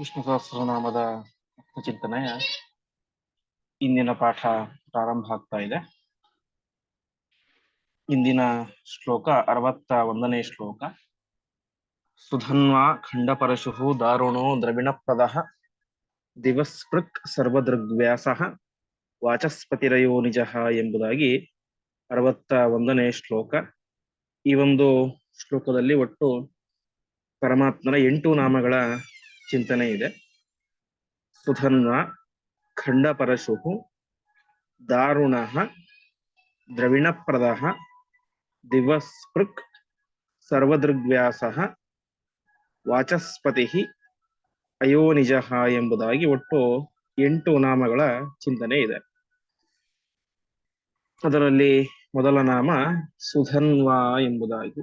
ವಿಷ್ಣು ಸಹಸ್ರನಾಮದ ಚಿಂತನೆಯ ಇಂದಿನ ಪಾಠ ಪ್ರಾರಂಭ ಆಗ್ತಾ ಇದೆ. ಇಂದಿನ ಶ್ಲೋಕ, ಅರವತ್ತ ಒಂದನೇ ಶ್ಲೋಕ. ಸುಧನ್ವಾ ಖಂಡಪರಶು ದಾರುಣೋ ದ್ರವಿಣಪ್ರದ ದಿವಸ್ಪೃಕ್ ಸರ್ವದೃಗ್ವ್ಯಾಸ ವಾಚಸ್ಪತಿರಯೋ ನಿಜ ಎಂಬುದಾಗಿ ಅರವತ್ತ ಒಂದನೇ ಶ್ಲೋಕ. ಈ ಒಂದು ಶ್ಲೋಕದಲ್ಲಿ ಒಟ್ಟು ಪರಮಾತ್ಮನ ಎಂಟು ನಾಮಗಳ ಚಿಂತನೆ ಇದೆ. ಸುಧನ್ವ ಖಂಡಪರಶು ದಾರುಣ, ದ್ರವಿಣಪ್ರದ ದಿವಸ್ಪೃಕ್ ಸರ್ವದೃಗ್ವ್ಯಾಸ, ವಾಚಸ್ಪತಿ ಅಯೋನಿಜ ಎಂಬುದಾಗಿ ಒಟ್ಟು ಎಂಟು ನಾಮಗಳ ಚಿಂತನೆ ಇದೆ. ಅದರಲ್ಲಿ ಮೊದಲ ನಾಮ ಸುಧನ್ವಾ ಎಂಬುದಾಗಿ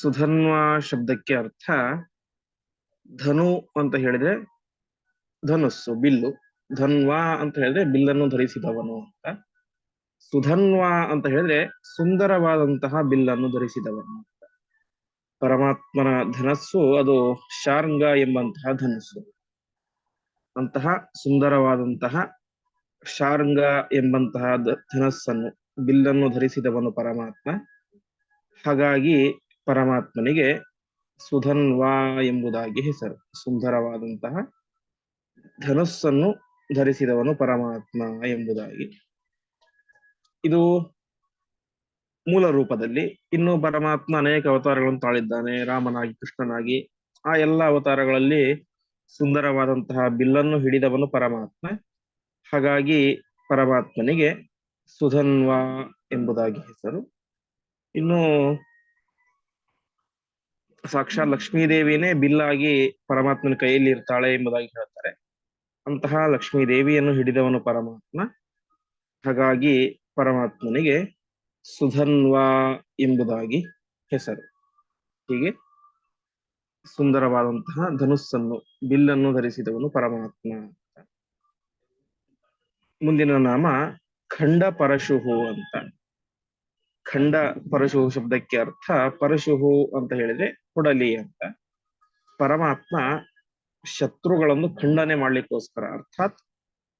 ಸುಧನ್ವಾ ಶಬ್ದಕ್ಕೆ ಅರ್ಥ ಧನು ಅಂತ ಹೇಳಿದ್ರೆ ಧನುಸ್ಸು, ಬಿಲ್ಲು. ಧನ್ವಾ ಅಂತ ಹೇಳಿದ್ರೆ ಬಿಲ್ಲನ್ನು ಧರಿಸಿದವನು ಅಂತ. ಸುಧನ್ವಾ ಅಂತ ಹೇಳಿದ್ರೆ ಸುಂದರವಾದಂತಹ ಬಿಲ್ಲನ್ನು ಧರಿಸಿದವನು ಅಂತ. ಪರಮಾತ್ಮನ ಧನಸ್ಸು ಅದು ಶಾರ್ಂಗ ಎಂಬಂತಹ ಧನಸ್ಸು. ಅಂತಹ ಸುಂದರವಾದಂತಹ ಶಾರ್ಂಗ ಎಂಬಂತಹ ಧನಸ್ಸನ್ನು, ಬಿಲ್ಲನ್ನು ಧರಿಸಿದವನು ಪರಮಾತ್ಮ. ಹಾಗಾಗಿ ಪರಮಾತ್ಮನಿಗೆ ಸುಧನ್ವಾ ಎಂಬುದಾಗಿ ಹೆಸರು. ಸುಂದರವಾದಂತಹ ಧನಸ್ಸನ್ನು ಧರಿಸಿದವನು ಪರಮಾತ್ಮ ಎಂಬುದಾಗಿ. ಇದು ಮೂಲ ರೂಪದಲ್ಲಿ ಇನ್ನು ಪರಮಾತ್ಮ ಅನೇಕ ಅವತಾರಗಳನ್ನು ತಾಳಿದ್ದಾನೆ. ರಾಮನಾಗಿ, ಕೃಷ್ಣನಾಗಿ. ಆ ಎಲ್ಲ ಅವತಾರಗಳಲ್ಲಿ ಸುಂದರವಾದಂತಹ ಬಿಲ್ಲನ್ನು ಹಿಡಿದವನು ಪರಮಾತ್ಮ. ಹಾಗಾಗಿ ಪರಮಾತ್ಮನಿಗೆ ಸುಧನ್ವಾ ಎಂಬುದಾಗಿ ಹೆಸರು. ಇನ್ನು ಸಾಕ್ಷಾತ್ ಲಕ್ಷ್ಮೀದೇವಿನೇ ಬಿಲ್ಲಾಗಿ ಪರಮಾತ್ಮನ ಕೈಯಲ್ಲಿ ಇರ್ತಾಳೆ ಎಂಬುದಾಗಿ ಹೇಳ್ತಾರೆ. ಅಂತಹ ಲಕ್ಷ್ಮೀ ದೇವಿಯನ್ನು ಹಿಡಿದವನು ಪರಮಾತ್ಮ. ಹಾಗಾಗಿ ಪರಮಾತ್ಮನಿಗೆ ಸುಧನ್ವಾ ಎಂಬುದಾಗಿ ಹೆಸರು. ಹೀಗೆ ಸುಂದರವಾದಂತಹ ಧನುಸ್ಸನ್ನು, ಬಿಲ್ಲನ್ನು ಧರಿಸಿದವನು ಪರಮಾತ್ಮ ಮುಂದಿನ ನಾಮ ಖಂಡ ಪರಶುಹು ಅಂತ. ಖಂಡ ಪರಶುಹು ಶಬ್ದಕ್ಕೆ ಅರ್ಥ ಪರಶುಹು ಅಂತ ಹೇಳಿದ್ರೆ ಕೊಡಲಿ ಅಂತ. ಪರಮಾತ್ಮ ಶತ್ರುಗಳನ್ನು ಖಂಡನೆ ಮಾಡ್ಲಿಕ್ಕೋಸ್ಕರ, ಅರ್ಥಾತ್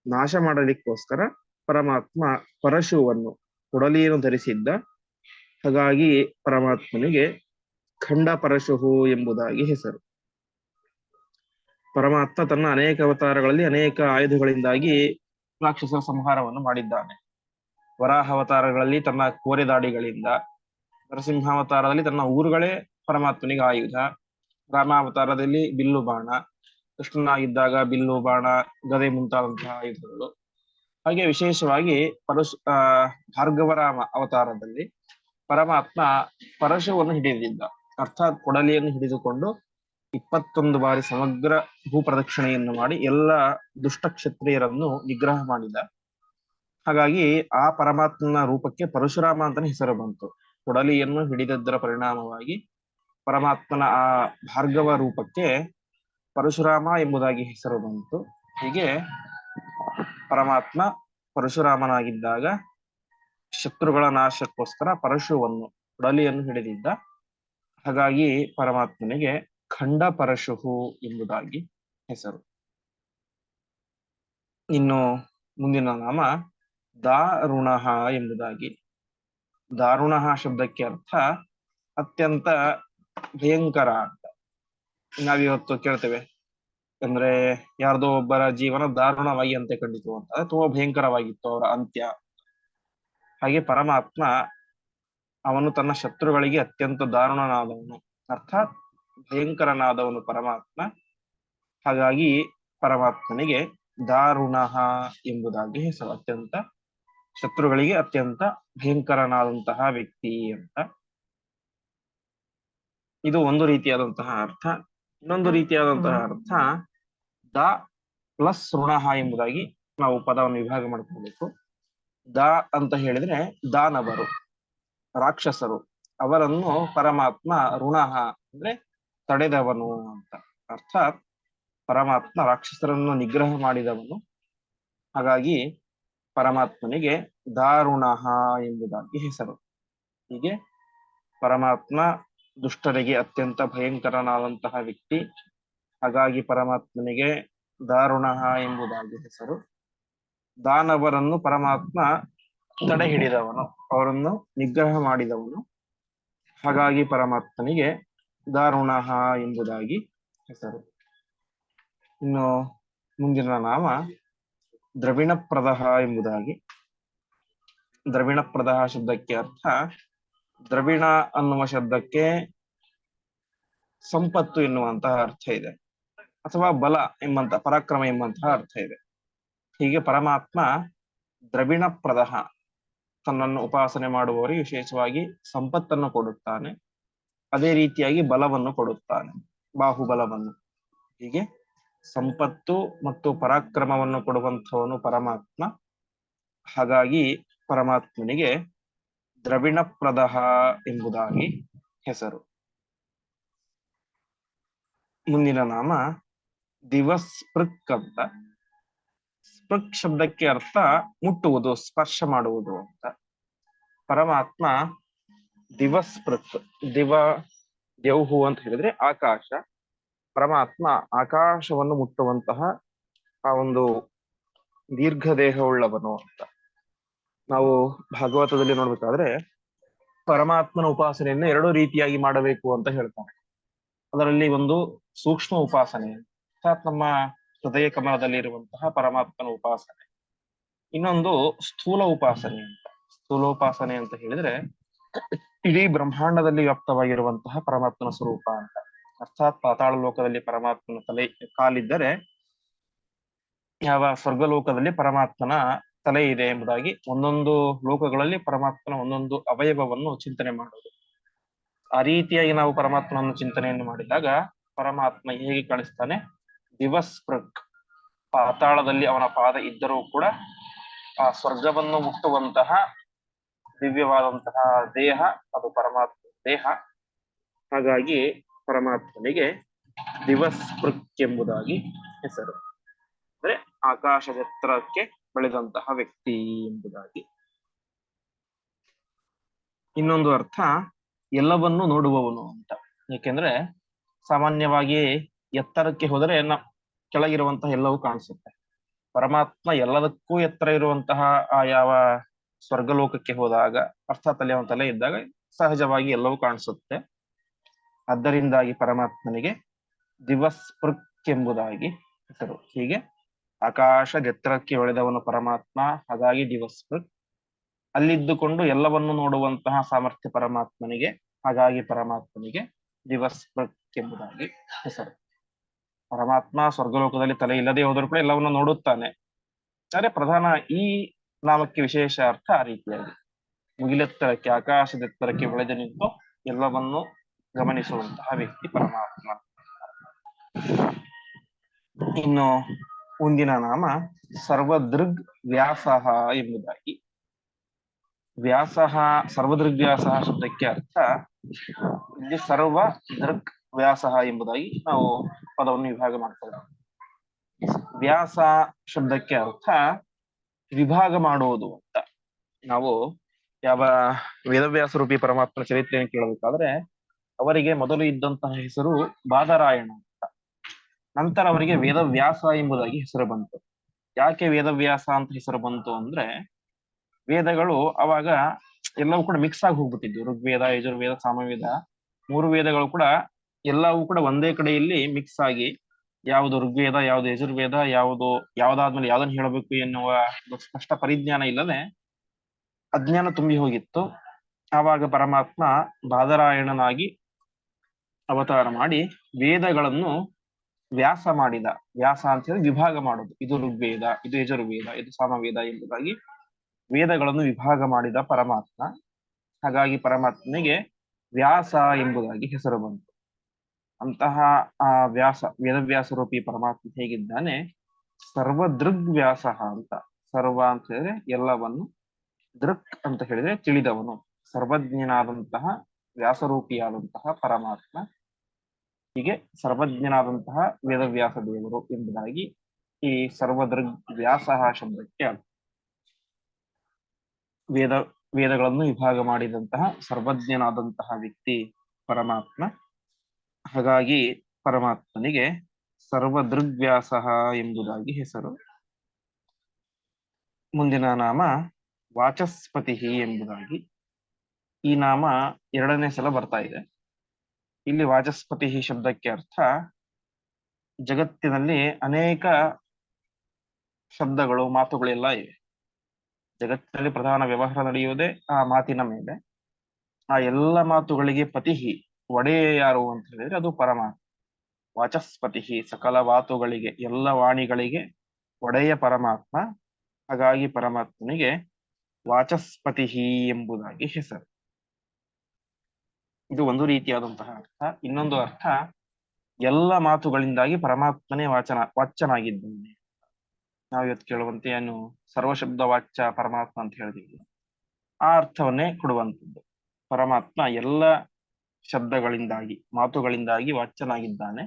ನಾಶ ಮಾಡಲಿಕ್ಕೋಸ್ಕರ ಪರಮಾತ್ಮ ಪರಶುವನ್ನು ಕೊಡಲಿಯನ್ನು ಧರಿಸಿದ್ದ. ಹಾಗಾಗಿ ಪರಮಾತ್ಮನಿಗೆ ಖಂಡ ಪರಶುಹು ಎಂಬುದಾಗಿ ಹೆಸರು. ಪರಮಾತ್ಮ ತನ್ನ ಅನೇಕ ಅವತಾರಗಳಲ್ಲಿ ಅನೇಕ ಆಯುಧಗಳಿಂದಾಗಿ ರಾಕ್ಷಸರ ಸಂಹಾರವನ್ನು ಮಾಡಿದ್ದಾನೆ. ವರಾಹ ಅವತಾರಗಳಲ್ಲಿ ತನ್ನ ಕೋರೆದಾಡಿಗಳಿಂದ, ನರಸಿಂಹಾವತಾರದಲ್ಲಿ ತನ್ನ ಊರುಗಳೇ ಪರಮಾತ್ಮನಿಗೆ ಆಯುಧ. ರಾಮಾವತಾರದಲ್ಲಿ ಬಿಲ್ಲು ಬಾಣ, ಕೃಷ್ಣನಾಗಿದ್ದಾಗ ಬಿಲ್ಲು ಬಾಣ, ಗದೆ ಮುಂತಾದಂತಹ ಆಯುಧಗಳು. ಹಾಗೆ ವಿಶೇಷವಾಗಿ ಪರಶು, ಆ, ಭಾರ್ಗವರಾಮ ಅವತಾರದಲ್ಲಿ ಪರಮಾತ್ಮ ಪರಶುವನ್ನು ಹಿಡಿದಿದ್ದ, ಅರ್ಥಾತ್ ಕೊಡಲಿಯನ್ನು ಹಿಡಿದುಕೊಂಡು ಇಪ್ಪತ್ತೊಂದು ಬಾರಿ ಸಮಗ್ರ ಭೂಪ್ರದಕ್ಷಿಣೆಯನ್ನು ಮಾಡಿ ಎಲ್ಲ ದುಷ್ಟ ಕ್ಷತ್ರಿಯರನ್ನು ನಿಗ್ರಹ ಮಾಡಿದ ಹಾಗಾಗಿ ಆ ಪರಮಾತ್ಮನ ರೂಪಕ್ಕೆ ಪರಶುರಾಮ ಅಂತಾನೆ ಹೆಸರು ಬಂತು. ಕೊಡಲಿಯನ್ನು ಹಿಡಿದದ್ದರ ಪರಿಣಾಮವಾಗಿ ಪರಮಾತ್ಮನ ಆ ಭಾರ್ಗವ ರೂಪಕ್ಕೆ ಪರಶುರಾಮ ಎಂಬುದಾಗಿ ಹೆಸರು ಬಂತು. ಹೀಗೆ ಪರಮಾತ್ಮ ಪರಶುರಾಮನಾಗಿದ್ದಾಗ ಶತ್ರುಗಳ ನಾಶಕ್ಕೋಸ್ಕರ ಪರಶುವನ್ನು, ಕೊಡಲಿಯನ್ನು ಹಿಡಿದಿದ್ದ. ಹಾಗಾಗಿ ಪರಮಾತ್ಮನಿಗೆ ಖಂಡ ಪರಶುಹು ಎಂಬುದಾಗಿ ಹೆಸರು. ಇನ್ನು ಮುಂದಿನ ನಾಮ ದಾರುಣ ಎಂಬುದಾಗಿ. ದಾರುಣ ಶಬ್ದಕ್ಕೆ ಅರ್ಥ ಅತ್ಯಂತ ಭಯಂಕರ ಅಂತ. ನಾವಿವತ್ತು ಕೇಳ್ತೇವೆ. ಅಂದ್ರೆ ಯಾರ್ದೋ ಒಬ್ಬರ ಜೀವನ ದಾರುಣವಾಗಿ ಅಂತ ಕಂಡಿತು ಅಂತ ತುಂಬಾ ಭಯಂಕರವಾಗಿತ್ತು ಅವರ ಅಂತ್ಯ. ಹಾಗೆ ಪರಮಾತ್ಮ ಅವನು ತನ್ನ ಶತ್ರುಗಳಿಗೆ ಅತ್ಯಂತ ದಾರುಣನಾದವನು. ಅರ್ಥಾತ್ ಭಯಂಕರನಾದವನು ಪರಮಾತ್ಮ. ಹಾಗಾಗಿ ಪರಮಾತ್ಮನಿಗೆ ದಾರುಣ ಎಂಬುದಾಗಿ ಹೆಸರು ಅತ್ಯಂತ ಶತ್ರುಗಳಿಗೆ ಅತ್ಯಂತ ಭಯಂಕರನಾದಂತಹ ವ್ಯಕ್ತಿ ಅಂತ. ಇದು ಒಂದು ರೀತಿಯಾದಂತಹ ಅರ್ಥ. ಇನ್ನೊಂದು ರೀತಿಯಾದಂತಹ ಅರ್ಥ ದ ಪ್ಲಸ್ ಋಣಃ ಎಂಬುದಾಗಿ ನಾವು ಪದವನ್ನು ವಿಭಾಗ ಮಾಡ್ಕೊಳ್ಬೇಕು. ದ ಅಂತ ಹೇಳಿದ್ರೆ ದಾನವರು ರಾಕ್ಷಸರು ಅವರನ್ನು ಪರಮಾತ್ಮ ಋಣ ಅಂದ್ರೆ ತಡೆದವನು ಅಂತ. ಅರ್ಥಾತ್ ಪರಮಾತ್ಮ ರಾಕ್ಷಸರನ್ನು ನಿಗ್ರಹ ಮಾಡಿದವನು. ಹಾಗಾಗಿ ಪರಮಾತ್ಮನಿಗೆ ದಾರುಣ ಎಂಬುದಾಗಿ ಹೆಸರು. ಹೀಗೆ ಪರಮಾತ್ಮ ದುಷ್ಟರಿಗೆ ಅತ್ಯಂತ ಭಯಂಕರನಾದಂತಹ ವ್ಯಕ್ತಿ, ಹಾಗಾಗಿ ಪರಮಾತ್ಮನಿಗೆ ದಾರುಣ ಎಂಬುದಾಗಿ ಹೆಸರು. ದಾನವರನ್ನು ಪರಮಾತ್ಮ ತಡೆ ಹಿಡಿದವನು ಅವರನ್ನು ನಿಗ್ರಹ ಮಾಡಿದವನು. ಹಾಗಾಗಿ ಪರಮಾತ್ಮನಿಗೆ ದಾರುಣ ಎಂಬುದಾಗಿ ಹೆಸರು. ಇನ್ನು ಮುಂದಿನ ನಾಮ ದ್ರವಿಣಪ್ರದ ಎಂಬುದಾಗಿ. ದ್ರವಿಣ ಪ್ರದಹ ಶಬ್ದಕ್ಕೆ ಅರ್ಥ ದ್ರವಿಣ ಅನ್ನುವ ಶಬ್ದಕ್ಕೆ ಸಂಪತ್ತು ಎನ್ನುವಂತಹ ಅರ್ಥ ಇದೆ. ಅಥವಾ ಬಲ ಎಂಬಂತ, ಪರಾಕ್ರಮ ಎಂಬಂತಹ ಅರ್ಥ ಇದೆ. ಹೀಗೆ ಪರಮಾತ್ಮ ದ್ರವಿಣ ಪ್ರದಹ ತನ್ನನ್ನು ಉಪಾಸನೆ ಮಾಡುವವರಿಗೆ ವಿಶೇಷವಾಗಿ ಸಂಪತ್ತನ್ನು ಕೊಡುತ್ತಾನೆ. ಅದೇ ರೀತಿಯಾಗಿ ಬಲವನ್ನು ಕೊಡುತ್ತಾನೆ. ಬಾಹುಬಲವನ್ನು. ಹೀಗೆ ಸಂಪತ್ತು ಮತ್ತು ಪರಾಕ್ರಮವನ್ನು ಕೊಡುವಂಥವನು ಪರಮಾತ್ಮ. ಹಾಗಾಗಿ ಪರಮಾತ್ಮನಿಗೆ ದ್ರವಿಣಪ್ರದ ಎಂಬುದಾಗಿ ಹೆಸರು. ಮುಂದಿನ ನಾಮ ದಿವಸ್ಪೃಕ್ ಅಂತ ಸ್ಪೃಕ್ ಶಬ್ದಕ್ಕೆ ಅರ್ಥ ಮುಟ್ಟುವುದು, ಸ್ಪರ್ಶ ಮಾಡುವುದು ಅಂತ. ಪರಮಾತ್ಮ ದಿವಸ್ಪೃಕ್ ದಿವ, ದೇವ್ಹು ಅಂತ ಹೇಳಿದ್ರೆ ಆಕಾಶ ಪರಮಾತ್ಮ ಆಕಾಶವನ್ನು ಮುಟ್ಟುವಂತಹ ಆ ಒಂದು ದೀರ್ಘ ದೇಹವುಳ್ಳವನು ಅಂತ. ನಾವು ಭಾಗವತದಲ್ಲಿ ನೋಡ್ಬೇಕಾದ್ರೆ ಪರಮಾತ್ಮನ ಉಪಾಸನೆಯನ್ನು ಎರಡು ರೀತಿಯಾಗಿ ಮಾಡಬೇಕು ಅಂತ ಹೇಳ್ತಾನೆ ಅದರಲ್ಲಿ ಒಂದು ಸೂಕ್ಷ್ಮ ಉಪಾಸನೆ, ಅರ್ಥಾತ್ ನಮ್ಮ ಹೃದಯ ಕಮಲದಲ್ಲಿ ಇರುವಂತಹ ಪರಮಾತ್ಮನ ಉಪಾಸನೆ. ಇನ್ನೊಂದು ಸ್ಥೂಲ ಉಪಾಸನೆ ಅಂತ. ಸ್ಥೂಲೋಪಾಸನೆ ಅಂತ ಹೇಳಿದ್ರೆ ಇಡೀ ಬ್ರಹ್ಮಾಂಡದಲ್ಲಿ ವ್ಯಾಪ್ತವಾಗಿರುವಂತಹ ಪರಮಾತ್ಮನ ಸ್ವರೂಪ ಅಂತ. ಅರ್ಥಾತ್ ಪಾತಾಳ ಲೋಕದಲ್ಲಿ ಪರಮಾತ್ಮನ ತಲೆ ಕಾಲಿದ್ದರೆ ಯಾವ ಸ್ವರ್ಗಲೋಕದಲ್ಲಿ ಪರಮಾತ್ಮನ ತಲೆ ಇದೆ ಎಂಬುದಾಗಿ ಒಂದೊಂದು ಲೋಕಗಳಲ್ಲಿ ಪರಮಾತ್ಮನ ಒಂದೊಂದು ಅವಯವವನ್ನು ಚಿಂತನೆ ಮಾಡುವುದು. ಆ ರೀತಿಯಾಗಿ ನಾವು ಪರಮಾತ್ಮನನ್ನು ಚಿಂತನೆಯನ್ನು ಮಾಡಿದಾಗ ಪರಮಾತ್ಮ ಹೇಗೆ ಕಾಣಿಸ್ತಾನೆ? ದಿವಸ್ಪೃಕ್ ಪಾತಾಳದಲ್ಲಿ ಅವನ ಪಾದ ಇದ್ದರೂ ಕೂಡ ಆ ಸ್ವರ್ಗವನ್ನು ಮುಟ್ಟುವಂತಹ ದಿವ್ಯವಾದಂತಹ ದೇಹ, ಅದು ಪರಮಾತ್ಮ ದೇಹ. ಹಾಗಾಗಿ ಪರಮಾತ್ಮನಿಗೆ ದಿವಸ್ಪೃಕ್ ಎಂಬುದಾಗಿ ಹೆಸರು. ಅಂದ್ರೆ ಆಕಾಶದೆತ್ತರಕ್ಕೆ ಬೆಳೆದಂತಹ ವ್ಯಕ್ತಿ ಎಂಬುದಾಗಿ. ಇನ್ನೊಂದು ಅರ್ಥ, ಎಲ್ಲವನ್ನೂ ನೋಡುವವನು ಅಂತ. ಏಕೆಂದ್ರೆ ಸಾಮಾನ್ಯವಾಗಿ ಎತ್ತರಕ್ಕೆ ಹೋದರೆ ನ, ಕೆಳಗಿರುವಂತಹ ಎಲ್ಲವೂ ಕಾಣಿಸುತ್ತೆ. ಪರಮಾತ್ಮ ಎಲ್ಲದಕ್ಕೂ ಎತ್ತರ ಇರುವಂತಹ ಆ ಯಾವ ಸ್ವರ್ಗಲೋಕಕ್ಕೆ ಹೋದಾಗ, ಅರ್ಥಾತ್ ಅಲ್ಲಿ ಅವನ ತಲೆ ಇದ್ದಾಗ ಸಹಜವಾಗಿ ಎಲ್ಲವೂ ಕಾಣಿಸುತ್ತೆ. ಆದ್ದರಿಂದಾಗಿ ಪರಮಾತ್ಮನಿಗೆ ದಿವಸ್ಪೃಕ್ ಎಂಬುದಾಗಿ ಹೆಸರು. ಹೀಗೆ ಆಕಾಶ ಎತ್ತರಕ್ಕೆ ಒಳೆದವನು ಪರಮಾತ್ಮ, ಹಾಗಾಗಿ ದಿವಸ್ಪೃಕ್ ಅಲ್ಲಿದ್ದುಕೊಂಡು ಎಲ್ಲವನ್ನು ನೋಡುವಂತಹ ಸಾಮರ್ಥ್ಯ ಪರಮಾತ್ಮನಿಗೆ, ಹಾಗಾಗಿ ಪರಮಾತ್ಮನಿಗೆ ದಿವಸ್ಪೃಕ್ ಎಂಬುದಾಗಿ ಹೆಸರು. ಪರಮಾತ್ಮ ಸ್ವರ್ಗಲೋಕದಲ್ಲಿ ತಲೆ ಇಲ್ಲದೆ ಹೋದರೂ ಕೂಡ ಎಲ್ಲವನ್ನು ನೋಡುತ್ತಾನೆ. ಆದರೆ ಪ್ರಧಾನ ಈ ನಾಮಕ್ಕೆ ವಿಶೇಷ ಅರ್ಥ ಆ ರೀತಿಯಾಗಿ. ಮುಗಿಲೆತ್ತರಕ್ಕೆ ಆಕಾಶದೆತ್ತರಕ್ಕೆ ಬೆಳೆದು ನಿಂತು ಎಲ್ಲವನ್ನು ಗಮನಿಸುವಂತಹ ವ್ಯಕ್ತಿ ಪರಮಾತ್ಮ ಇನ್ನು ಮುಂದಿನ ನಾಮ ಸರ್ವದೃಗ್ ವ್ಯಾಸಃ ಎಂಬುದಾಗಿ ವ್ಯಾಸಃ ಸರ್ವದೃಗ್ವ್ಯಾಸ ಶಬ್ದಕ್ಕೆ ಅರ್ಥ ಇಲ್ಲಿ ಸರ್ವ ದೃಗ್ ವ್ಯಾಸ ಎಂಬುದಾಗಿ ನಾವು ಪದವನ್ನು ವಿಭಾಗ ಮಾಡ್ತೇವೆ ವ್ಯಾಸ ಶಬ್ದಕ್ಕೆ ಅರ್ಥ ವಿಭಾಗ ಮಾಡುವುದು ಅಂತ ನಾವು ಯಾವ ವೇದವ್ಯಾಸ ರೂಪಿ ಪರಮಾತ್ಮನ ಚರಿತ್ರೆಯನ್ನು ಕೇಳಬೇಕಾದ್ರೆ ಅವರಿಗೆ ಮೊದಲು ಇದ್ದಂತಹ ಹೆಸರು ಬಾದರಾಯಣ ಅಂತ. ನಂತರ ಅವರಿಗೆ ವೇದವ್ಯಾಸ ಎಂಬುದಾಗಿ ಹೆಸರು ಬಂತು. ಯಾಕೆ ವೇದವ್ಯಾಸ ಅಂತ ಹೆಸರು ಬಂತು ಅಂದ್ರೆ, ವೇದಗಳು ಅವಾಗ ಎಲ್ಲವೂ ಕೂಡ ಮಿಕ್ಸ್ ಆಗಿ ಹೋಗ್ಬಿಟ್ಟಿದ್ವು. ಋಗ್ವೇದ, ಯಜುರ್ವೇದ, ಸಾಮವೇದ, ಮೂರು ವೇದಗಳು ಕೂಡ ಎಲ್ಲವೂ ಕೂಡ ಒಂದೇ ಕಡೆಯಲ್ಲಿ ಮಿಕ್ಸ್ ಆಗಿ ಯಾವುದು ಋಗ್ವೇದ, ಯಾವುದು ಯಜುರ್ವೇದ, ಯಾವುದು ಯಾವ್ದಾದ್ಮೇಲೆ ಯಾವ್ದನ್ನ ಹೇಳಬೇಕು ಎನ್ನುವ ಸ್ಪಷ್ಟ ಪರಿಜ್ಞಾನ ಇಲ್ಲದೆ ಅಜ್ಞಾನ ತುಂಬಿ ಹೋಗಿತ್ತು. ಆವಾಗ ಪರಮಾತ್ಮ ಬಾದರಾಯಣನಾಗಿ ಅವತಾರ ಮಾಡಿ ವೇದಗಳನ್ನು ವ್ಯಾಸ ಮಾಡಿದ. ವ್ಯಾಸ ಅಂತ ಹೇಳಿ ವಿಭಾಗ ಮಾಡೋದು. ಇದು ಋಗ್ವೇದ, ಇದು ಯಜುರ್ವೇದ, ಇದು ಸಾಮವೇದ ಎಂಬುದಾಗಿ ವೇದಗಳನ್ನು ವಿಭಾಗ ಮಾಡಿದ ಪರಮಾತ್ಮ. ಹಾಗಾಗಿ ಪರಮಾತ್ಮನಿಗೆ ವ್ಯಾಸ ಎಂಬುದಾಗಿ ಹೆಸರು ಬಂತು. ಅಂತಹ ಆ ವ್ಯಾಸ ವೇದವ್ಯಾಸ ರೂಪಿ ಪರಮಾತ್ಮ ಹೇಗಿದ್ದಾನೆ? ಸರ್ವದೃಗ್ ವ್ಯಾಸ ಅಂತ. ಸರ್ವ ಅಂತ ಹೇಳಿದ್ರೆ ಎಲ್ಲವನ್ನು ದೃಕ್ ಅಂತ ಹೇಳಿದ್ರೆ ತಿಳಿದವನು. ಸರ್ವಜ್ಞನಾದಂತಹ ವ್ಯಾಸರೂಪಿಯಾದಂತಹ ಪರಮಾತ್ಮ. ಹೀಗೆ ಸರ್ವಜ್ಞನಾದಂತಹ ವೇದವ್ಯಾಸ ದೇವರು ಎಂಬುದಾಗಿ ಈ ಸರ್ವದೃಗ್ ವ್ಯಾಸ ಶಬ್ದಕ್ಕೆ ವೇದ, ವೇದಗಳನ್ನು ವಿಭಾಗ ಮಾಡಿದಂತಹ ಸರ್ವಜ್ಞನಾದಂತಹ ವ್ಯಕ್ತಿ ಪರಮಾತ್ಮ. ಹಾಗಾಗಿ ಪರಮಾತ್ಮನಿಗೆ ಸರ್ವದೃಗ್ವ್ಯಾಸ ಎಂಬುದಾಗಿ ಹೆಸರು. ಮುಂದಿನ ನಾಮ ವಾಚಸ್ಪತಿ ಎಂಬುದಾಗಿ. ಈ ನಾಮ ಎರಡನೇ ಸಲ ಬರ್ತಾ ಇದೆ. ಇಲ್ಲಿ ವಾಚಸ್ಪತಿ ಶಬ್ದಕ್ಕೆ ಅರ್ಥ ಜಗತ್ತಿನಲ್ಲಿ ಅನೇಕ ಶಬ್ದಗಳು ಮಾತುಗಳೆಲ್ಲ ಇವೆ. ಜಗತ್ತಿನಲ್ಲಿ ಪ್ರಧಾನ ವ್ಯವಹಾರ ನಡೆಯುವುದೇ ಆ ಮಾತಿನ ಮೇಲೆ. ಆ ಎಲ್ಲ ಮಾತುಗಳಿಗೆ ಪತಿಹಿ, ಒಡೆಯ ಯಾರು ಅಂತ ಹೇಳಿದ್ರೆ ಅದು ಪರಮಾತ್ಮ. ವಾಚಸ್ಪತಿಹಿ ಸಕಲ ಮಾತುಗಳಿಗೆ ಎಲ್ಲ ವಾಣಿಗಳಿಗೆ ಒಡೆಯ ಪರಮಾತ್ಮ. ಹಾಗಾಗಿ ಪರಮಾತ್ಮನಿಗೆ ವಾಚಸ್ಪತಿಹಿ ಎಂಬುದಾಗಿ ಹೆಸರು. ಇದು ಒಂದು ರೀತಿಯಾದಂತಹ ಅರ್ಥ. ಇನ್ನೊಂದು ಅರ್ಥ ಎಲ್ಲ ಮಾತುಗಳಿಂದಾಗಿ ಪರಮಾತ್ಮನೇ ವಾಚನ ವಾಚನಾಗಿದ್ದಾನೆ ನಾವು ಇವತ್ತು ಕೇಳುವಂತೆ ಏನು ಸರ್ವಶಬ್ದ ವಾಚ್ಯ ಪರಮಾತ್ಮ ಅಂತ ಹೇಳಿದೀವಿ. ಆ ಅರ್ಥವನ್ನೇ ಕೊಡುವಂಥದ್ದು. ಪರಮಾತ್ಮ ಎಲ್ಲ ಶಬ್ದಗಳಿಂದಾಗಿ ಮಾತುಗಳಿಂದಾಗಿ ವಾಚ್ಯನಾಗಿದ್ದಾನೆ.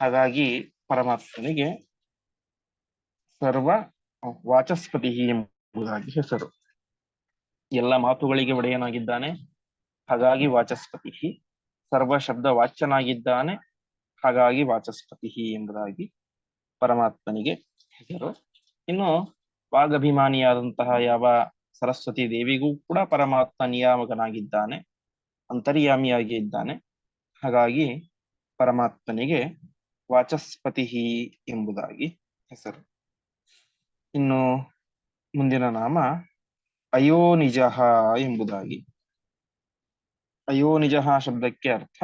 ಹಾಗಾಗಿ ಪರಮಾತ್ಮನಿಗೆ ಸರ್ವ ವಾಚಸ್ಪತಿ ಎಂಬುದಾಗಿ ಹೆಸರು. ಎಲ್ಲ ಮಾತುಗಳಿಗೆ ಒಡೆಯನಾಗಿದ್ದಾನೆ. ಹಾಗಾಗಿ ವಾಚಸ್ಪತಿ. ಸರ್ವ ಶಬ್ದ ವಾಚ್ಯನಾಗಿದ್ದಾನೆ ಹಾಗಾಗಿ ವಾಚಸ್ಪತಿ ಎಂಬುದಾಗಿ ಪರಮಾತ್ಮನಿಗೆ ಹೆಸರು. ಇನ್ನು ವಾಗಭಿಮಾನಿಯಾದಂತಹ ಯಾವ ಸರಸ್ವತಿ ದೇವಿಗೂ ಕೂಡ ಪರಮಾತ್ಮ ನಿಯಾಮಕನಾಗಿದ್ದಾನೆ ಅಂತರ್ಯಾಮಿಯಾಗಿ ಇದ್ದಾನೆ. ಹಾಗಾಗಿ ಪರಮಾತ್ಮನಿಗೆ ವಾಚಸ್ಪತಿ ಎಂಬುದಾಗಿ ಹೆಸರು. ಇನ್ನು ಮುಂದಿನ ನಾಮ ಅಯೋನಿಜ ಎಂಬುದಾಗಿ ಅಯೋನಿಜ ಶಬ್ದಕ್ಕೆ ಅರ್ಥ.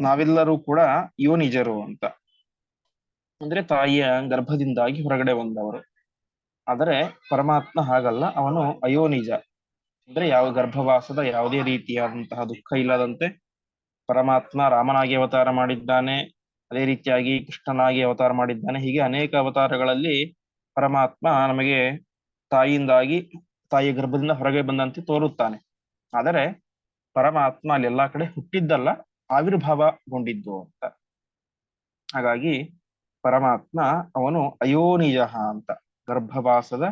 ನಾವೆಲ್ಲರೂ ಕೂಡ ಯೋನಿಜರು ಅಂತ. ಅಂದ್ರೆ ತಾಯಿಯ ಗರ್ಭದಿಂದಾಗಿ ಹೊರಗಡೆ ಬಂದವರು. ಆದರೆ ಪರಮಾತ್ಮ ಹಾಗಲ್ಲ, ಅವನು ಅಯೋ ನಿಜ. ಅಂದ್ರೆ ಯಾವ ಗರ್ಭವಾಸದ ಯಾವುದೇ ರೀತಿಯಾದಂತಹ ದುಃಖ ಇಲ್ಲದಂತೆ ಪರಮಾತ್ಮ ರಾಮನಾಗಿ ಅವತಾರ ಮಾಡಿದ್ದಾನೆ, ಅದೇ ರೀತಿಯಾಗಿ ಕೃಷ್ಣನಾಗಿ ಅವತಾರ ಮಾಡಿದ್ದಾನೆ, ಹೀಗೆ ಅನೇಕ ಅವತಾರಗಳಲ್ಲಿ ಪರಮಾತ್ಮ ನಮಗೆ ತಾಯಿಯಿಂದಾಗಿ ತಾಯಿಯ ಗರ್ಭದಿಂದ ಹೊರಗೆ ಬಂದಂತೆ ತೋರುತ್ತಾನೆ. ಆದರೆ ಪರಮಾತ್ಮ ಅಲ್ಲಿ ಎಲ್ಲಾ ಕಡೆ ಹುಟ್ಟಿದ್ದಲ್ಲ, ಆವಿರ್ಭಾವಗೊಂಡಿದ್ದು ಅಂತ. ಹಾಗಾಗಿ ಪರಮಾತ್ಮ ಅವನು ಅಯೋನಿಜ ಅಂತ, ಗರ್ಭವಾಸದ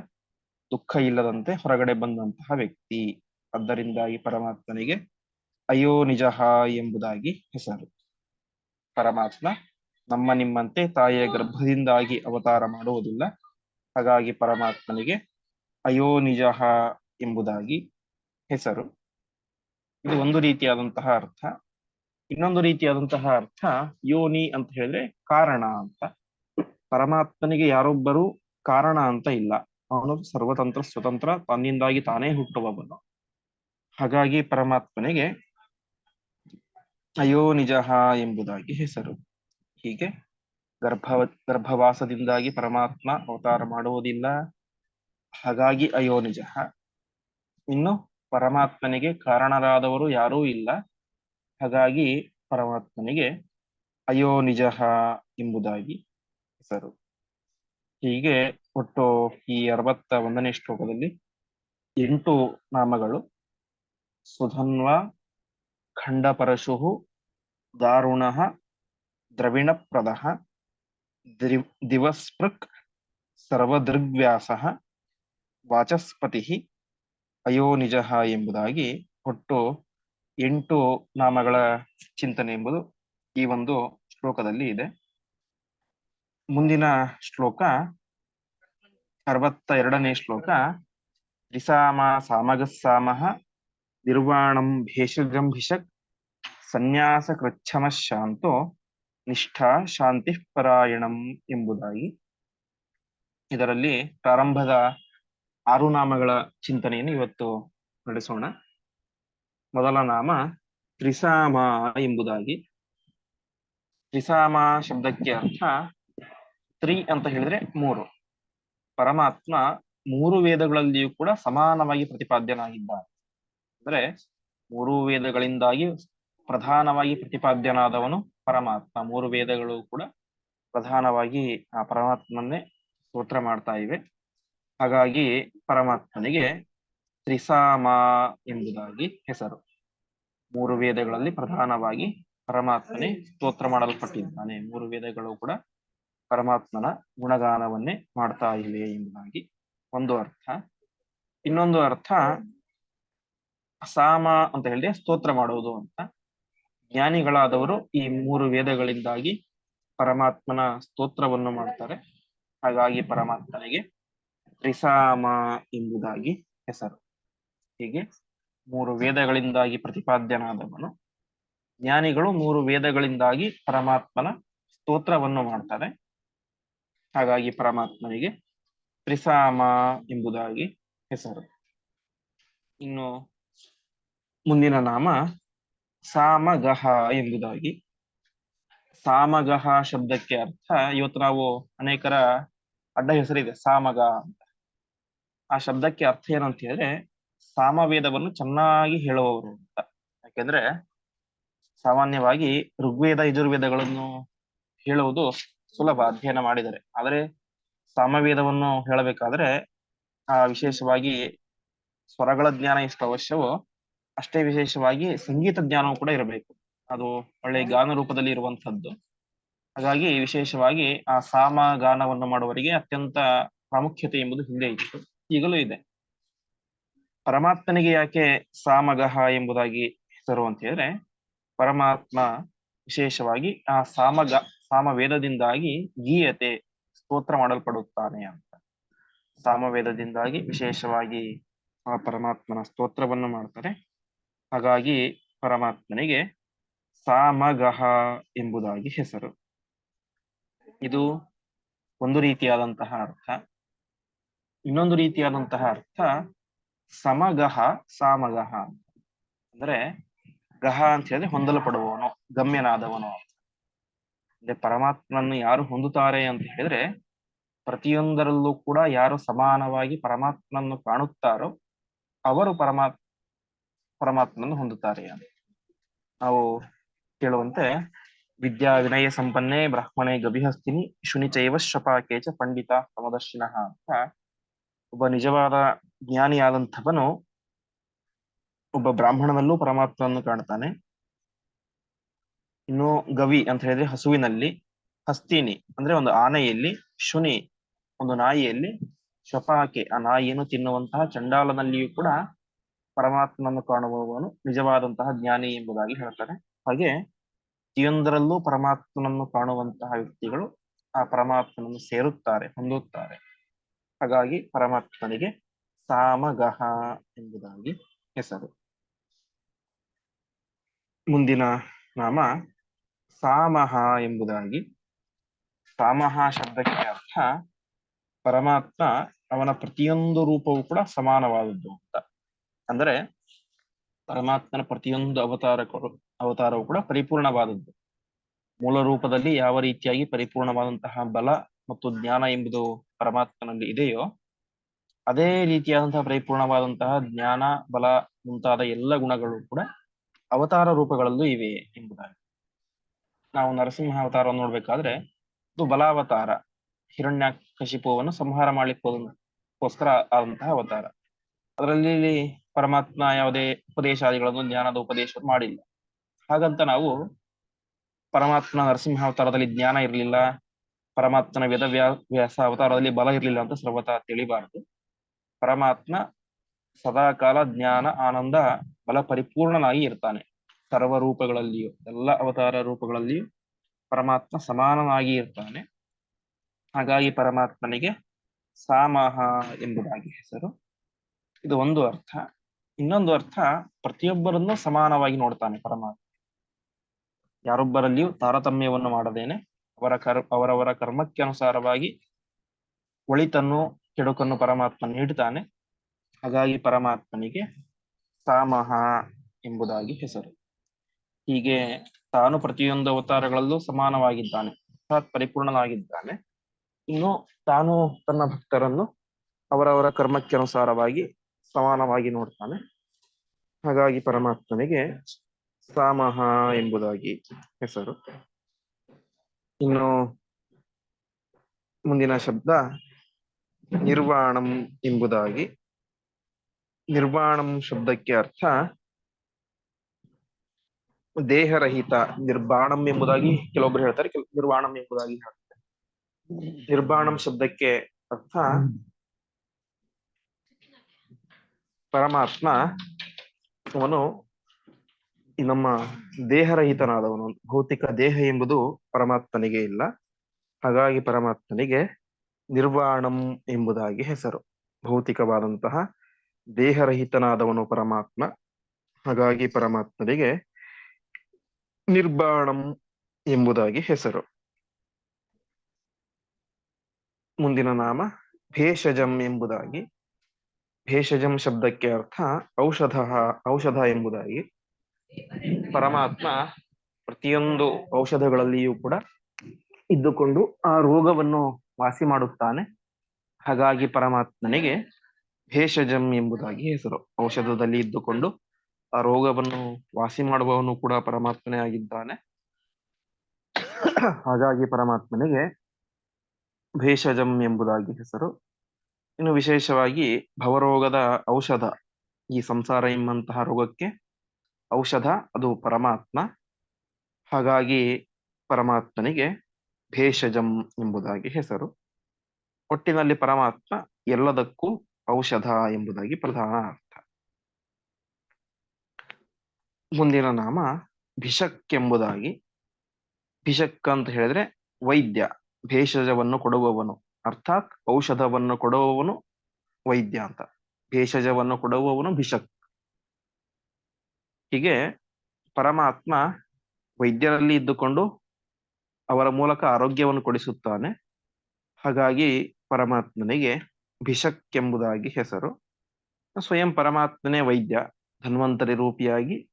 ದುಃಖ ಇಲ್ಲದಂತೆ ಹೊರಗಡೆ ಬಂದಂತಹ ವ್ಯಕ್ತಿ. ಅದರಿಂದಾಗಿ ಪರಮಾತ್ಮನಿಗೆ ಅಯೋನಿಜ ಎಂಬುದಾಗಿ ಹೆಸರು. ಪರಮಾತ್ಮ ನಮ್ಮ ನಿಮ್ಮಂತೆ ತಾಯಿಯ ಗರ್ಭದಿಂದಾಗಿ ಅವತಾರ ಮಾಡುವುದಿಲ್ಲ. ಹಾಗಾಗಿ ಪರಮಾತ್ಮನಿಗೆ ಅಯೋನಿಜ ಎಂಬುದಾಗಿ ಹೆಸರು. ಇದು ಒಂದು ರೀತಿಯಾದಂತಹ ಅರ್ಥ. ಇನ್ನೊಂದು ರೀತಿಯಾದಂತಹ ಅರ್ಥ ಯೋನಿ ಅಂತ ಹೇಳಿದ್ರೆ ಕಾರಣ ಅಂತ. ಪರಮಾತ್ಮನಿಗೆ ಯಾರೊಬ್ಬರು ಕಾರಣ ಅಂತ ಇಲ್ಲ. ಅವನು ಸರ್ವತಂತ್ರ, ಸ್ವತಂತ್ರ, ತನ್ನಿಂದಾಗಿ ತಾನೇ ಹುಟ್ಟುವವನು. ಹಾಗಾಗಿ ಪರಮಾತ್ಮನಿಗೆ ಅಯೋ ನಿಜ ಎಂಬುದಾಗಿ ಹೆಸರು. ಹೀಗೆ ಗರ್ಭ ಗರ್ಭವಾಸದಿಂದಾಗಿ ಪರಮಾತ್ಮ ಅವತಾರ ಮಾಡುವುದಿಲ್ಲ. ಹಾಗಾಗಿ ಅಯೋ ನಿಜ. ಇನ್ನು ಪರಮಾತ್ಮನಿಗೆ ಕಾರಣರಾದವರು ಯಾರೂ ಇಲ್ಲ. ಹಾಗಾಗಿ ಪರಮಾತ್ಮನಿಗೆ ಅಯೋ ನಿಜಹ ಎಂಬುದಾಗಿ ಹೆಸರು. ಹೀಗೆ ಒಟ್ಟು ಈ ಅರವತ್ತ ಒಂದನೇ ಶ್ಲೋಕದಲ್ಲಿ ಎಂಟು ನಾಮಗಳು. ಸುಧನ್ವ ಖಂಡಪರಶು ದಾರುಣ, ದ್ರವಿಣಪ್ರದ ದಿವಸ್ಪೃಕ್, ಸರ್ವದೃಗ್ವ್ಯಾಸ, ವಾಚಸ್ಪತಿ ಅಯೋನಿಜ ಎಂಬುದಾಗಿ ಒಟ್ಟು ಎಂಟು ನಾಮಗಳ ಚಿಂತನೆ ಎಂಬುದು ಈ ಒಂದು ಶ್ಲೋಕದಲ್ಲಿ ಇದೆ. ಮುಂದಿನ ಶ್ಲೋಕ ಅರವತ್ತ ಎರಡನೇ ಶ್ಲೋಕ. ತ್ರಿಸಾಮ ಸಾಮಗಸ್ಸಾಮಹ ನಿರ್ವಾಣಂ ಭೇಷಜಂ ಭಿಷಕ್ ಸನ್ಯಾಸ ಕೃಚ್ಛಮ ಶಾಂತೋ ನಿಷ್ಠಾ ಶಾಂತಿ ಪರಾಯಣಂ ಎಂಬುದಾಗಿ. ಇದರಲ್ಲಿ ಪ್ರಾರಂಭದ ಆರು ನಾಮಗಳ ಚಿಂತನೆಯನ್ನು ಇವತ್ತು ನಡೆಸೋಣ. ಮೊದಲ ನಾಮ ತ್ರಿಸಾಮ ಎಂಬುದಾಗಿ. ತ್ರಿಸಾಮ ಶಬ್ದಕ್ಕೆ ಅರ್ಥ ತ್ರಿ ಅಂತ ಹೇಳಿದ್ರೆ ಮೂರು. ಪರಮಾತ್ಮ ಮೂರು ವೇದಗಳಲ್ಲಿಯೂ ಕೂಡ ಸಮಾನವಾಗಿ ಪ್ರತಿಪಾದ್ಯನಾಗಿದ್ದಾನೆ. ಅಂದ್ರೆ ಮೂರು ವೇದಗಳಿಂದಾಗಿ ಪ್ರಧಾನವಾಗಿ ಪ್ರತಿಪಾದ್ಯನಾದವನು ಪರಮಾತ್ಮ. ಮೂರು ವೇದಗಳು ಕೂಡ ಪ್ರಧಾನವಾಗಿ ಆ ಪರಮಾತ್ಮನ್ನೇ ಸ್ತೋತ್ರ ಮಾಡ್ತಾ ಇವೆ. ಹಾಗಾಗಿ ಪರಮಾತ್ಮನಿಗೆ ತ್ರಿಸಾಮ ಎಂಬುದಾಗಿ ಹೆಸರು. ಮೂರು ವೇದಗಳಲ್ಲಿ ಪ್ರಧಾನವಾಗಿ ಪರಮಾತ್ಮನೇ ಸ್ತೋತ್ರ ಮಾಡಲ್ಪಟ್ಟಿದ್ದಾನೆ. ಮೂರು ವೇದಗಳು ಕೂಡ ಪರಮಾತ್ಮನ ಗುಣಗಾನವನ್ನೇ ಮಾಡ್ತಾ ಇವೆ ಎಂಬುದಾಗಿ ಒಂದು ಅರ್ಥ. ಇನ್ನೊಂದು ಅರ್ಥ ಸಾಮ ಅಂತ ಹೇಳಿದ್ರೆ ಸ್ತೋತ್ರ ಮಾಡುವುದು ಅಂತ. ಜ್ಞಾನಿಗಳಾದವರು ಈ ಮೂರು ವೇದಗಳಿಂದಾಗಿ ಪರಮಾತ್ಮನ ಸ್ತೋತ್ರವನ್ನು ಮಾಡ್ತಾರೆ. ಹಾಗಾಗಿ ಪರಮಾತ್ಮನಿಗೆ ತ್ರಿಸಾಮ ಎಂಬುದಾಗಿ ಹೆಸರು. ಹೀಗೆ ಮೂರು ವೇದಗಳಿಂದಾಗಿ ಪ್ರತಿಪಾದ್ಯನಾದವನು, ಜ್ಞಾನಿಗಳು ಮೂರು ವೇದಗಳಿಂದಾಗಿ ಪರಮಾತ್ಮನ ಸ್ತೋತ್ರವನ್ನು ಮಾಡ್ತಾರೆ. ಹಾಗಾಗಿ ಪರಮಾತ್ಮನಿಗೆ ತ್ರಿಸಾಮ ಎಂಬುದಾಗಿ ಹೆಸರು. ಇನ್ನು ಮುಂದಿನ ನಾಮ ಸಾಮಗಹ ಎಂಬುದಾಗಿ. ಸಾಮಗಹ ಶಬ್ದಕ್ಕೆ ಅರ್ಥ, ಇವತ್ತು ನಾವು ಅನೇಕರ ಅಡ್ಡ ಹೆಸರಿದೆ, ಸಾಮಗ ಅಂತ. ಆ ಶಬ್ದಕ್ಕೆ ಅರ್ಥ ಏನಂತ ಹೇಳಿದ್ರೆ ಸಾಮವೇದವನ್ನು ಚೆನ್ನಾಗಿ ಹೇಳುವವರು ಅಂತ. ಯಾಕೆಂದ್ರೆ ಸಾಮಾನ್ಯವಾಗಿ ಋಗ್ವೇದ, ಯಜುರ್ವೇದಗಳನ್ನು ಹೇಳುವುದು ಸುಲಭ ಅಧ್ಯಯನ ಮಾಡಿದರೆ. ಆದರೆ ಸಾಮವೇದವನ್ನು ಹೇಳಬೇಕಾದ್ರೆ ಆ ವಿಶೇಷವಾಗಿ ಸ್ವರಗಳ ಜ್ಞಾನ ಎಷ್ಟು ಅವಶ್ಯವೋ, ಅಷ್ಟೇ ವಿಶೇಷವಾಗಿ ಸಂಗೀತ ಜ್ಞಾನವೂ ಕೂಡ ಇರಬೇಕು. ಅದು ಒಳ್ಳೆ ಗಾನ ರೂಪದಲ್ಲಿ ಇರುವಂತಹದ್ದು ಹಾಗಾಗಿ ವಿಶೇಷವಾಗಿ ಆ ಸಾಮ ಗಾನವನ್ನು ಮಾಡುವವರಿಗೆ ಅತ್ಯಂತ ಪ್ರಾಮುಖ್ಯತೆ ಎಂಬುದು ಹಿಂದೆ ಇತ್ತು. ಈಗಲೂ ಇದೆ. ಪರಮಾತ್ಮನಿಗೆ ಯಾಕೆ ಸಾಮಗಹ ಎಂಬುದಾಗಿ ಹೆಸರು ಅಂತ ಹೇಳಿದ್ರೆ, ಪರಮಾತ್ಮ ವಿಶೇಷವಾಗಿ ಆ ಸಾಮಗ, ಸಾಮವೇದದಿಂದಾಗಿ ಗೀಯತೆ ಸ್ತೋತ್ರ ಮಾಡಲ್ಪಡುತ್ತಾನೆ ಅಂತ. ಸಾಮವೇದದಿಂದಾಗಿ ವಿಶೇಷವಾಗಿ ಆ ಪರಮಾತ್ಮನ ಸ್ತೋತ್ರವನ್ನು ಮಾಡ್ತಾರೆ. ಹಾಗಾಗಿ ಪರಮಾತ್ಮನಿಗೆ ಸಾಮಗಹ ಎಂಬುದಾಗಿ ಹೆಸರು. ಇದು ಒಂದು ರೀತಿಯಾದಂತಹ ಅರ್ಥ. ಇನ್ನೊಂದು ರೀತಿಯಾದಂತಹ ಅರ್ಥ ಸಮಗಹ, ಸಾಮಗಹ. ಅಂದ್ರೆ ಗಹ ಅಂತ ಹೇಳಿದ್ರೆ ಹೊಂದಲ್ಪಡುವವನು, ಗಮ್ಯನಾದವನು. ಅಂದ್ರೆ ಪರಮಾತ್ಮನನ್ನು ಯಾರು ಹೊಂದುತ್ತಾರೆ ಅಂತ ಹೇಳಿದ್ರೆ ಪ್ರತಿಯೊಂದರಲ್ಲೂ ಕೂಡ ಯಾರು ಸಮಾನವಾಗಿ ಪರಮಾತ್ಮನನ್ನು ಕಾಣುತ್ತಾರೋ ಅವರು ಪರಮಾತ್ ಪರಮಾತ್ಮನನ್ನು ಹೊಂದುತ್ತಾರೆ ಅಂತ. ನಾವು ಕೇಳುವಂತೆ ವಿದ್ಯಾ ವಿನಯ ಸಂಪನ್ನೇ ಬ್ರಾಹ್ಮಣೆ ಗಭಿಹಸ್ತಿನಿ ಶುನಿಚೈವ ಶಪಾಕೇಚ ಪಂಡಿತ ಸಮದರ್ಶಿನಃ ಅಂತ ಒಬ್ಬ ನಿಜವಾದ ಜ್ಞಾನಿಯಾದಂಥವನು ಒಬ್ಬ ಬ್ರಾಹ್ಮಣನಲ್ಲೂ ಪರಮಾತ್ಮನನ್ನು ಕಾಣ್ತಾನೆ. ಇನ್ನು ಗವಿ ಅಂತ ಹೇಳಿದ್ರೆ ಹಸುವಿನಲ್ಲಿ ಹಸ್ತಿನಿ ಅಂದ್ರೆ ಒಂದು ಆನೆಯಲ್ಲಿ ಶುನಿ, ಒಂದು ನಾಯಿಯಲ್ಲಿ ಶಪಾಕೆ, ಆ ನಾಯಿಯನ್ನು ತಿನ್ನುವಂತಹ ಚಂಡಾಲನಲ್ಲಿಯೂ ಕೂಡ ಪರಮಾತ್ಮನನ್ನು ಕಾಣುವವನು ನಿಜವಾದಂತಹ ಜ್ಞಾನಿ ಎಂಬುದಾಗಿ ಹೇಳ್ತಾರೆ. ಹಾಗೆ ಪ್ರತಿಯೊಂದರಲ್ಲೂ ಪರಮಾತ್ಮನನ್ನು ಕಾಣುವಂತಹ ವ್ಯಕ್ತಿಗಳು ಆ ಪರಮಾತ್ಮನನ್ನು ಸೇರುತ್ತಾರೆ, ಹೊಂದುತ್ತಾರೆ. ಹಾಗಾಗಿ ಪರಮಾತ್ಮನಿಗೆ ಸಾಮಗಹ ಎಂಬುದಾಗಿ ಹೆಸರು. ಮುಂದಿನ ನಾಮ ಸಾಮಹ ಎಂಬುದಾಗಿ. ಸಾಮಹ ಶಬ್ದಕ್ಕೆ ಅರ್ಥ ಪರಮಾತ್ಮ ಅವನ ಪ್ರತಿಯೊಂದು ರೂಪವೂ ಕೂಡ ಸಮಾನವಾದದ್ದು ಅಂತ. ಅಂದ್ರೆ ಪರಮಾತ್ಮನ ಪ್ರತಿಯೊಂದು ಅವತಾರಗಳು ಅವತಾರವು ಕೂಡ ಪರಿಪೂರ್ಣವಾದದ್ದು. ಮೂಲ ರೂಪದಲ್ಲಿ ಯಾವ ರೀತಿಯಾಗಿ ಪರಿಪೂರ್ಣವಾದಂತಹ ಬಲ ಮತ್ತು ಜ್ಞಾನ ಎಂಬುದು ಪರಮಾತ್ಮನಲ್ಲಿ ಇದೆಯೋ, ಅದೇ ರೀತಿಯಾದಂತಹ ಪರಿಪೂರ್ಣವಾದಂತಹ ಜ್ಞಾನ, ಬಲ ಮುಂತಾದ ಎಲ್ಲ ಗುಣಗಳು ಕೂಡ ಅವತಾರ ರೂಪಗಳಲ್ಲೂ ಇವೆ ಎಂಬುದಾಗಿ. ನಾವು ನರಸಿಂಹ ಅವತಾರವನ್ನು ನೋಡ್ಬೇಕಾದ್ರೆ ಇದು ಬಲಾವತಾರ ಹಿರಣ್ಯಾಕಶಿಪುವನ್ನು ಸಂಹಾರ ಮಾಡ್ಲಿಕ್ಕೋಸ್ಕರ ಆದಂತಹ ಅವತಾರ. ಅದರಲ್ಲಿ ಪರಮಾತ್ಮ ಯಾವುದೇ ಉಪದೇಶಾದಿಗಳನ್ನು, ಜ್ಞಾನದ ಉಪದೇಶ ಮಾಡಿಲ್ಲ. ಹಾಗಂತ ನಾವು ಪರಮಾತ್ಮ ನರಸಿಂಹ ಅವತಾರದಲ್ಲಿ ಜ್ಞಾನ ಇರಲಿಲ್ಲ ಪರಮಾತ್ಮನ ವೇದ ವ್ಯಾಸ ಅವತಾರದಲ್ಲಿ ಬಲ ಇರಲಿಲ್ಲ ಅಂತ ಸರ್ವತ ತಿಳಿಬಾರದು. ಪರಮಾತ್ಮ ಸದಾಕಾಲ ಜ್ಞಾನ, ಆನಂದ, ಬಲ ಪರಿಪೂರ್ಣನಾಗಿ ಇರ್ತಾನೆ. ಸರ್ವ ರೂಪಗಳಲ್ಲಿಯೂ ಎಲ್ಲ ಅವತಾರ ರೂಪಗಳಲ್ಲಿಯೂ ಪರಮಾತ್ಮ ಸಮಾನನಾಗಿ ಇರ್ತಾನೆ. ಹಾಗಾಗಿ ಪರಮಾತ್ಮನಿಗೆ ಸಾಮಹ ಎಂಬುದಾಗಿ ಹೆಸರು. ಇದು ಒಂದು ಅರ್ಥ. ಇನ್ನೊಂದು ಅರ್ಥ, ಪ್ರತಿಯೊಬ್ಬರನ್ನು ಸಮಾನವಾಗಿ ನೋಡ್ತಾನೆ ಪರಮಾತ್ಮ. ಯಾರೊಬ್ಬರಲ್ಲಿಯೂ ತಾರತಮ್ಯವನ್ನು ಮಾಡದೇನೆ ಅವರ ಕರ್, ಅವರವರ ಕರ್ಮಕ್ಕೆ ಅನುಸಾರವಾಗಿ ಒಳಿತನ್ನು, ಕೆಡುಕನ್ನು ಪರಮಾತ್ಮ ನೀಡುತ್ತಾನೆ. ಹಾಗಾಗಿ ಪರಮಾತ್ಮನಿಗೆ ಸಾಮಹ ಎಂಬುದಾಗಿ ಹೆಸರು. ಹೀಗೆ ತಾನು ಪ್ರತಿಯೊಂದು ಅವತಾರಗಳಲ್ಲೂ ಸಮಾನವಾಗಿದ್ದಾನೆ, ಅರ್ಥಾತ್ ಪರಿಪೂರ್ಣನಾಗಿದ್ದಾನೆ. ಇನ್ನು ತಾನು ತನ್ನ ಭಕ್ತರನ್ನು ಅವರವರ ಕರ್ಮಕ್ಕೆ ಅನುಸಾರವಾಗಿ ಸಮಾನವಾಗಿ ನೋಡ್ತಾನೆ. ಹಾಗಾಗಿ ಪರಮಾತ್ಮನಿಗೆ ಸಾಮಹ ಎಂಬುದಾಗಿ ಹೆಸರು. ಇನ್ನು ಮುಂದಿನ ಶಬ್ದ ನಿರ್ವಾಣಂ ಎಂಬುದಾಗಿ. ನಿರ್ವಾಣಂ ಶಬ್ದಕ್ಕೆ ಅರ್ಥ ದೇಹರಹಿತ ನಿರ್ಬಾಣಂ ಎಂಬುದಾಗಿ ಕೆಲವೊಬ್ರು ಹೇಳ್ತಾರೆ, ಕೆಲ, ನಿರ್ವಾಣಂ ಎಂಬುದಾಗಿ ಹೇಳ್ತಾರೆ. ನಿರ್ಬಾಣಂ ಶಬ್ದಕ್ಕೆ ಅರ್ಥ ಪರಮಾತ್ಮ ಅವನು ನಮ್ಮ ದೇಹರಹಿತನಾದವನು, ಭೌತಿಕ ದೇಹ ಎಂಬುದು ಪರಮಾತ್ಮನಿಗೆ ಇಲ್ಲ. ಹಾಗಾಗಿ ಪರಮಾತ್ಮನಿಗೆ ನಿರ್ವಾಣಂ ಎಂಬುದಾಗಿ ಹೆಸರು. ಭೌತಿಕವಾದಂತಹ ದೇಹರಹಿತನಾದವನು ಪರಮಾತ್ಮ. ಹಾಗಾಗಿ ಪರಮಾತ್ಮನಿಗೆ ನಿರ್ವಾಣಂ ಎಂಬುದಾಗಿ ಹೆಸರು. ಮುಂದಿನ ನಾಮ ಭೇಷಜಂ ಎಂಬುದಾಗಿ. ಭೇಷಜಂ ಶಬ್ದಕ್ಕೆ ಅರ್ಥ ಔಷಧ ಔಷಧ ಎಂಬುದಾಗಿ. ಪರಮಾತ್ಮ ಪ್ರತಿಯೊಂದು ಔಷಧಗಳಲ್ಲಿಯೂ ಕೂಡ ಇದ್ದುಕೊಂಡು ಆ ರೋಗವನ್ನು ವಾಸಿ ಮಾಡುತ್ತಾನೆ. ಹಾಗಾಗಿ ಪರಮಾತ್ಮನಿಗೆ ಭೇಷಜಂ ಎಂಬುದಾಗಿ ಹೆಸರು. ಔಷಧದಲ್ಲಿ ಇದ್ದುಕೊಂಡು ಆ ರೋಗವನ್ನು ವಾಸಿ ಮಾಡುವವನು ಕೂಡ ಪರಮಾತ್ಮನೇ ಆಗಿದ್ದಾನೆ. ಹಾಗಾಗಿ ಪರಮಾತ್ಮನಿಗೆ ಭೇಷಜಂ ಎಂಬುದಾಗಿ ಹೆಸರು. ಇನ್ನು ವಿಶೇಷವಾಗಿ ಭವರೋಗದ ಔಷಧ ಈ ಸಂಸಾರ ಎಂಬಂತಹ ರೋಗಕ್ಕೆ ಔಷಧ, ಅದು ಪರಮಾತ್ಮ. ಹಾಗಾಗಿ ಪರಮಾತ್ಮನಿಗೆ ಭೇಷಜಂ ಎಂಬುದಾಗಿ ಹೆಸರು. ಒಟ್ಟಿನಲ್ಲಿ ಪರಮಾತ್ಮ ಎಲ್ಲದಕ್ಕೂ ಔಷಧ ಎಂಬುದಾಗಿ ಪ್ರಧಾನ ಅರ್ಥ. ಮುಂದಿನ ನಾಮ ಭಿಷಕ್ ಎಂಬುದಾಗಿ ಭಿಷಕ್ ಅಂತ ಹೇಳಿದ್ರೆ ವೈದ್ಯ, ಭೇಷಜವನ್ನು ಕೊಡುವವನು. ಅರ್ಥಾತ್ ಔಷಧವನ್ನು ಕೊಡುವವನು ವೈದ್ಯ ಅಂತ. ಭೇಷಜವನ್ನು ಕೊಡುವವನು ಭಿಷಕ್. ಹೀಗೆ ಪರಮಾತ್ಮ ವೈದ್ಯರಲ್ಲಿ ಇದ್ದುಕೊಂಡು ಅವರ ಮೂಲಕ ಆರೋಗ್ಯವನ್ನು ಕೊಡಿಸುತ್ತಾನೆ. ಹಾಗಾಗಿ ಪರಮಾತ್ಮನಿಗೆ ಭಿಷಕ್ ಎಂಬುದಾಗಿ ಹೆಸರು. ಸ್ವಯಂ ಪರಮಾತ್ಮನೇ ವೈದ್ಯ, ಧನ್ವಂತರಿ ರೂಪಿಯಾಗಿ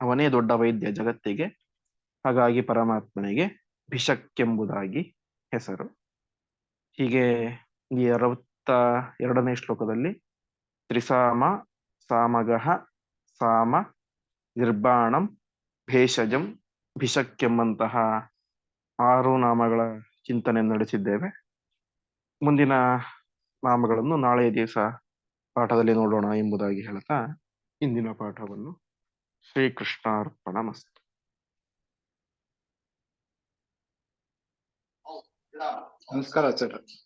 ಅವನೇ ದೊಡ್ಡ ವೈದ್ಯ ಜಗತ್ತಿಗೆ. ಹಾಗಾಗಿ ಪರಮಾತ್ಮನಿಗೆ ಭಿಷಕ್ ಎಂಬುದಾಗಿ ಹೆಸರು. ಹೀಗೆ ಈ ಅರವತ್ತ ಎರಡನೇ ಶ್ಲೋಕದಲ್ಲಿ ತ್ರಿಸಾಮ, ಸಾಮಗಹ, ಸಾಮ ನಿರ್ಬಾಣಂ ಭೇಷಜಂ ಭಿಷಕ್ಕೆಂಬಂತಹ ಆರು ನಾಮಗಳ ಚಿಂತನೆ ನಡೆಸಿದ್ದೇವೆ. ಮುಂದಿನ ನಾಮಗಳನ್ನು ನಾಳೆ ದಿವಸ ಪಾಠದಲ್ಲಿ ನೋಡೋಣ ಎಂಬುದಾಗಿ ಹೇಳ್ತಾ ಇಂದಿನ ಪಾಠವನ್ನು ಶ್ರೀಕೃಷ್ಣಾರ್ಪಣ ಮಸ್ತು ನಮಸ್ಕಾರ ಆಚಾರ್ಯ.